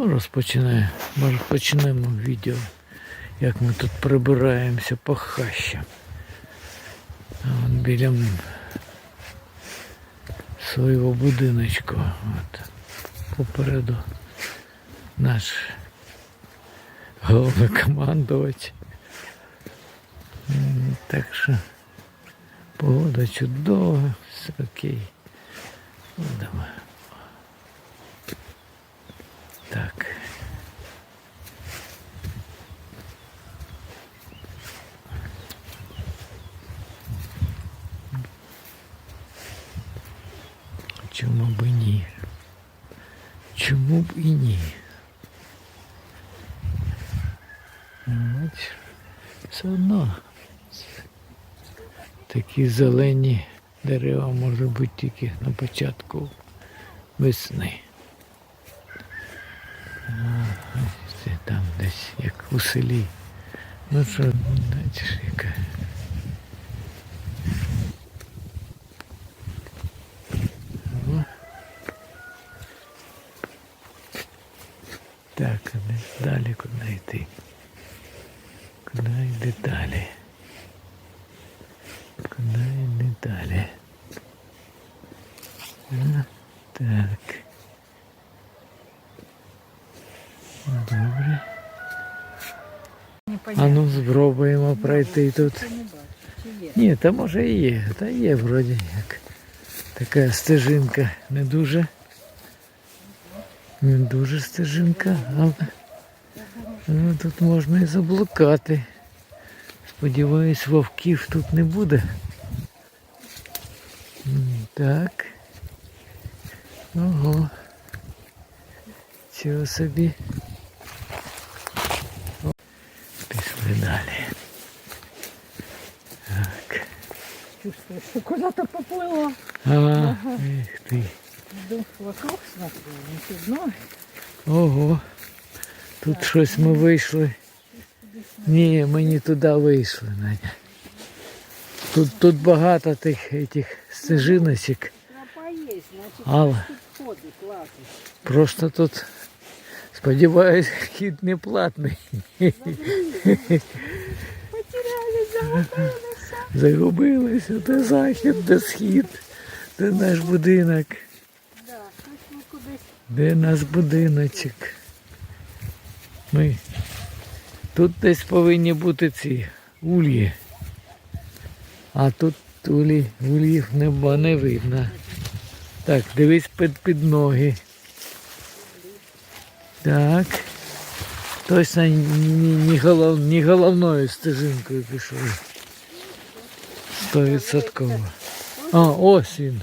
Ну, розпочинаємо. Може почнемо відео, як ми тут прибираємося по хащам. От біля свого будиночку. От. Попереду наш головнокомандувач. Так що погода чудова, все окей. Ну, давай. Так. Чому б і ні? Чому б і ні? Все одно такі зелені дерева можуть бути тільки на початку весни. Це там десь як у селі. Ну що, бачиш, яка. Так, далі куди йти? Куди йти далі? Куди йти далі? А, так. Добре. А ну спробуємо пройти тут. Ні, та може і є. Та є вроді як. Така стежинка не дуже. Не дуже стежинка, але ну, тут можна і заблукати. Сподіваюсь, вовків тут не буде. Так. Ого. Чого собі. Пішли далі. Так. Чувствую, что куда-то поплыло. А, ех ти. Иду вокруг смотрю, не видно. Ого. Тут щось ми вийшли. Ні, ми не туди вийшли, Надя. Тут, тут багато тих этих стежиночок. Значит, Але просто тут, сподіваюсь, хід не платний. Загубилися, де захід, де схід, де наш будинок, Да, щось ми кудись. Де наш будиночок. Ми тут десь повинні бути ці ульї. А тут улі, ульїв не, не видно. Так, дивись під, під ноги. Так. Точно ні, голов, ні головною стежинкою пішли. Стовідсотково. А, ось він.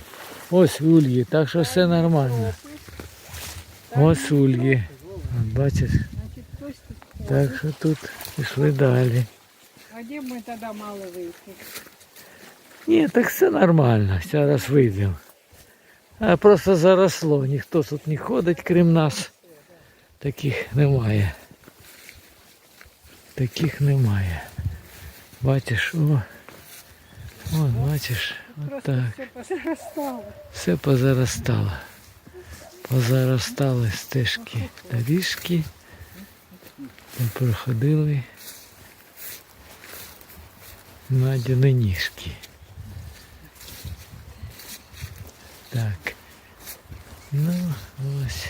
Ось ульї, так що все нормально. Ось ульї. От Бачиш? Так що тут пішли далі. А где мы тогда мало выйти? Ні, так все нормально, зараз вийдемо. А просто заросло, ніхто тут не ходить, крім нас. Таких немає. Таких немає. Бачиш, о. О, бачиш, отак. все позарастало. Все позаростало. Позаростали стежки доріжки. Ми проходили Надіни ніжки. Так. Ну, ось.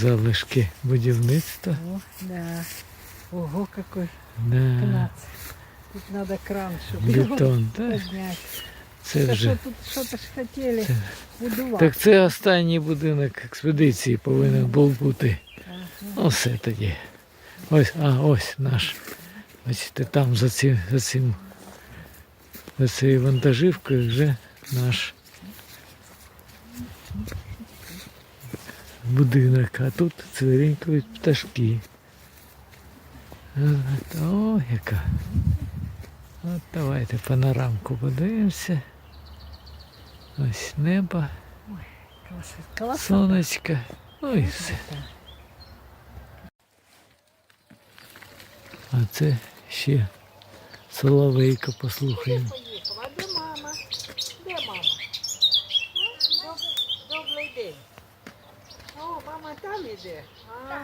Залишки будівництва. О, да. Ого, какой Да. Тут надо кран, его Бетон, так? поднять. Це Да вже. что тут хотели Це- будувати. Так це останній будинок експедиції повинен був бути. Ага. Ну, все тоді. Ось, а, ось наш. Бачите, там за цим, за цим, за цією вантажівкою вже наш будинок. А тут цвірінькають пташки. О, яка. От давайте панорамку подивимося. Ось небо, Класс. Класс. сонечко. Ну і все. А це ще соловейка послухаємо. Поїхав. А де мама? Де мама? Добрий день. О, А там іде. А,